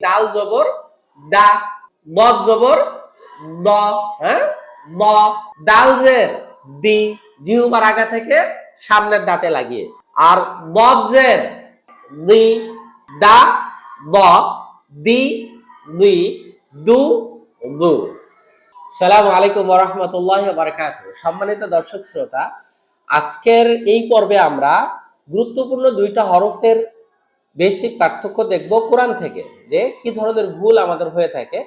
দাল জবর দা মদ জবর, দ হ্যাঁ? দ দাল জের দি জিহুবার আগা থেকে সামনের দাঁতে লাগিয়ে। আর মদ জের দি দা দ দি দুই দু দু সালাম আলাইকুম রহমতুল্লাহ বারকাত সম্মানিত দর্শক শ্রোতা, আজকের এই পর্বে আমরা গুরুত্বপূর্ণ দুইটা হরফের বেসিক পার্থক্য দেখব কোরআন থেকে, যে কি ধরনের ভুল আমাদের হয়ে থাকে।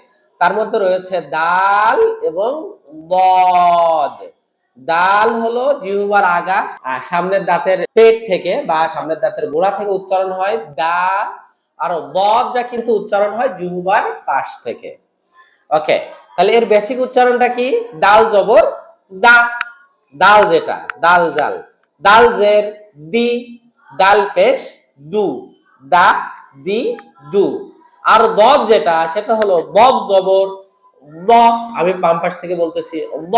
তার মধ্যে রয়েছে দাল এবং বদ দাল হলো জিহুবার আগা আর সামনের দাঁতের পেট থেকে বা সামনের দাঁতের গোড়া থেকে উচ্চারণ হয় দাল, আর বদটা কিন্তু উচ্চারণ হয় জিহুবার পাশ থেকে। ওকে তাহলে এর বেসিক উচ্চারণটা কি? দাল জবর, দা। দাল যেটা, দাল জাল। দাল জের, দি। দাল পেশ, দু। দা, দি, দু। আর দব যেটা, সেটা হলো বব জবর দ আমি বাম পাশ থেকে বলতেছি দ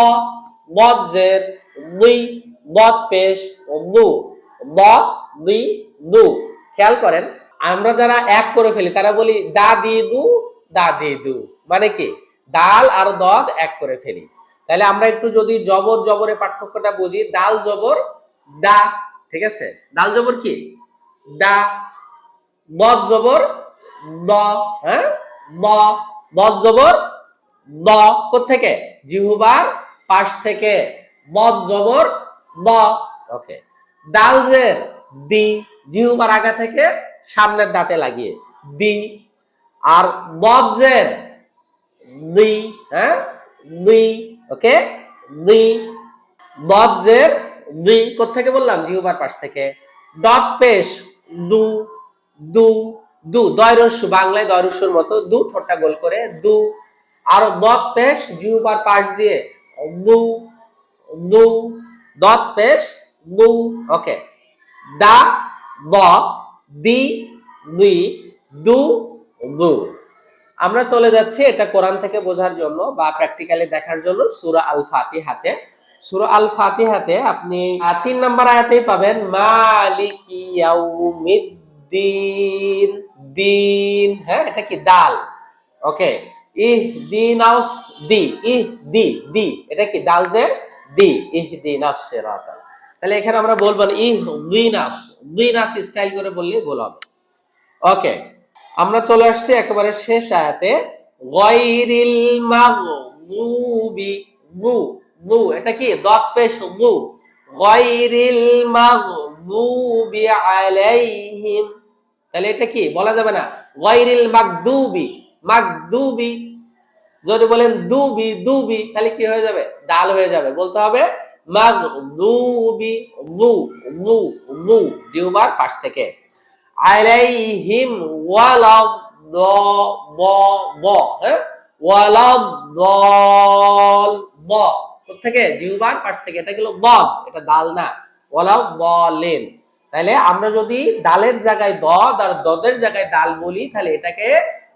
বদ জের দুই বদ পেশ, দু। দ দুই দু। খেয়াল করেন, আমরা যারা এক করে ফেলি, তারা বলি দা, দি, দু, দা, দি, দু। মানে কি? ডাল আর দদ এক করে ফেলি। তাহলে আমরা একটু যদি জবর জবরের পার্থক্যটা বুঝি ডাল জবর, দা, ঠিক আছে? ডাল জবর কি? দা দদ জবর দ হ্যাঁ? দ, দদ জবর দ থেকে জিহুবার পাশ থেকে। বদ জবর দ। ওকে ডাল জের দি, জিহুবার আগা থেকে সামনের দাঁতে লাগিয়ে দি। আর বদ জের দুই হ্যাঁ? দুই ওকে দুই বজ্রের দুই থেকে বললাম? জিহুবার পাশ থেকে। ডট পেশ, দু। দু দু দয় রস্যু বাংলায় দয় রস্যুর মতো দু ঠোঁটটা গোল করে দু। আর দত পেশ, জিহুবার পাশ দিয়ে দু দু দত পেশ দু ওকে। দা দ দি দুই দু দু আমরা চলে যাচ্ছি এটা কোরআন থেকে বোঝার জন্য বা প্র্যাকটিক্যালি দেখার জন্য সুরা আল ফাতিহাতে সুরা আল ফাতিহাতে আপনি তিন নম্বর আয়াতেই পাবেন, মালিকি ইয়াউমিদ্দিন দিন দিন হ্যাঁ এটা কি দাল? ওকে ইহ দিন আউস দি ইহ দি দি এটা কি দাল যে? দি ইহ দিন সিরাতাল। তাহলে এখানে আমরা বলব ইহ দিনাস দিনাস স্টাইল করে বললে ভুল হবে। ওকে আমরা চলে আসছি একেবারে শেষ আয়াতে। গায়রিল মাগদুবি গু গু, এটা কি? দত পেশ, গু। গায়রিল মাগদুবি আলাইহিম তাহলে এটা কি? বলা যাবে না। গায়রিল মাগদুবি মাগদুবি। যদি বলেন দুবি দুবি, তাহলে কি হয়ে যাবে? ডাল হয়ে যাবে। বলতে হবে মাগদুবি, গু গু গু, জিহ্বার পাশ থেকে। আলাইহিম ওয়ালাদ ব ব হ্যাঁ? ওয়ালাদ ব। থেকে জিহুবার পাশ থেকে। এটা গেল বদ এটা দাল না। ওয়ালাদ বলেন তাহলে আমরা যদি ডালের জায়গায় দদ আর দদের জায়গায় ডাল বলি তাহলে এটাকে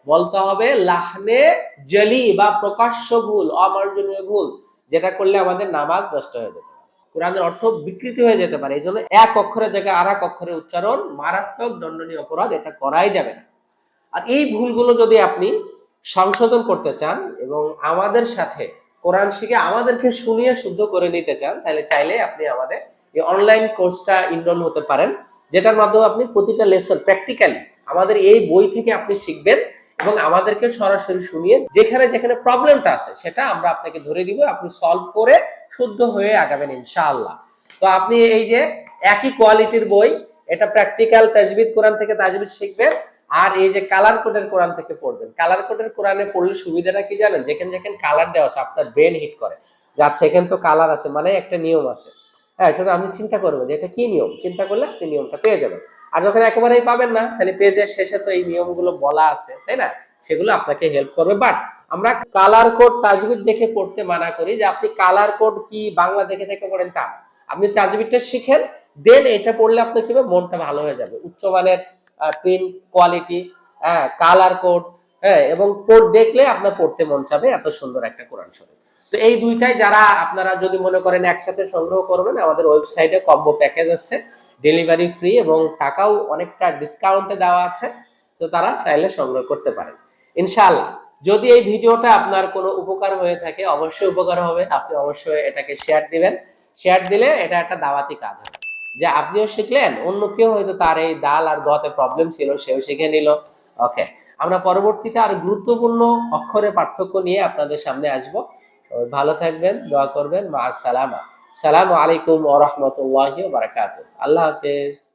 বলতে হবে লাহনে জলি বা প্রকাশ্য ভুল, অমার্জনীয় ভুল, যেটা করলে আমাদের নামাজ নষ্ট হয়ে যেতে পারে। কোরআনের অর্থ বিকৃতি হয়ে যেতে পারে। এই জন্য এক অক্ষরের জায়গায় আর এক অক্ষরের উচ্চারণ মারাত্মক দণ্ডনীয় অপরাধ, এটা করাই যাবে না। আর এই ভুলগুলো যদি আপনি সংশোধন করতে চান এবং আমাদের সাথে কোরআন শিখে আমাদেরকে শুনিয়ে শুদ্ধ করে নিতে চান তাহলে চাইলে আপনি আমাদের এই অনলাইন কোর্সটা ইনরোল হতে পারেন, যেটার মাধ্যমে আপনি প্রতিটা লেসন প্র্যাকটিক্যালি আমাদের এই বই থেকে আপনি শিখবেন এবং আমাদেরকে সরাসরি শুনিয়ে যেখানে যেখানে প্রবলেমটা আছে সেটা আমরা আপনাকে ধরে দিব, আপনি সলভ করে শুদ্ধ হয়ে আগাবেন ইনশাআল্লাহ। তো আপনি এই যে একই কোয়ালিটির বই, এটা প্র্যাকটিক্যাল তাজবিদ কোরআন থেকে তাজবিদ শিখবেন আর এই যে কালার কোডের কোরআন থেকে পড়বেন। কালার কোডের কোরআনে পড়লে সুবিধাটা কি জানেন? যেখানে যেখানে কালার দেওয়া আছে, আপনার ব্রেন হিট করে। যাচ্ছে, এখানে তো কালার আছে মানে একটা নিয়ম আছে। হ্যাঁ শুধু আপনি চিন্তা করবেন যে এটা কি নিয়ম? চিন্তা করলে আপনি নিয়মটা পেয়ে যাবেন। আর যখন একেবারেই পাবেন না, তাহলে পেজের শেষে তো এই নিয়মগুলো বলা আছে, তাই না? সেগুলো আপনাকে হেল্প করবে। বাট আমরা কালার কোড তাজবিদ দেখে পড়তে মানা করি যে আপনি কালার কোড কি, বাংলা দেখে দেখে পড়েন তা আপনি তাজবিদটা শিখেন দেন এটা পড়লে আপনার কি মনটা ভালো হয়ে যাবে। উচ্চমানের প্রিন্ট কোয়ালিটি হ্যাঁ কালার কোড হ্যাঁ এবং কোড দেখলে আপনার পড়তে মন চাবে এত সুন্দর একটা কোরআন শরীফ। তো এই দুইটাই যারা আপনারা যদি মনে করেন একসাথে সংগ্রহ করবেন, আমাদের ওয়েবসাইটে কম্বো প্যাকেজ আছে ডেলিভারি ফ্রি এবং টাকাও অনেকটা ডিসকাউন্টে দেওয়া আছে, তো তারা চাইলে সংগ্রহ করতে পারেন। ইনশাআল্লাহ, যদি এই ভিডিওটা আপনার কোনো উপকার হয়ে থাকে, অবশ্যই উপকার হবে, আপনি অবশ্যই এটাকে শেয়ার দিবেন। শেয়ার দিলে এটা একটা দাওয়াতি কাজ হবে। যে আপনিও শিখলেন, অন্য কেউ হয়তো তার এই দাল আর দতে প্রবলেম ছিল, সেও শিখে নিল। ওকে আমরা পরবর্তীতে আর গুরুত্বপূর্ণ অক্ষরের পার্থক্য নিয়ে আপনাদের সামনে আসব। ভালো থাকবেন দোয়া করবেন। মা সালামা সালামু আলাইকুম ওয়া রাহমাতুল্লাহি ওয়া বারাকাতুহু। আল্লাহ হাফেজ।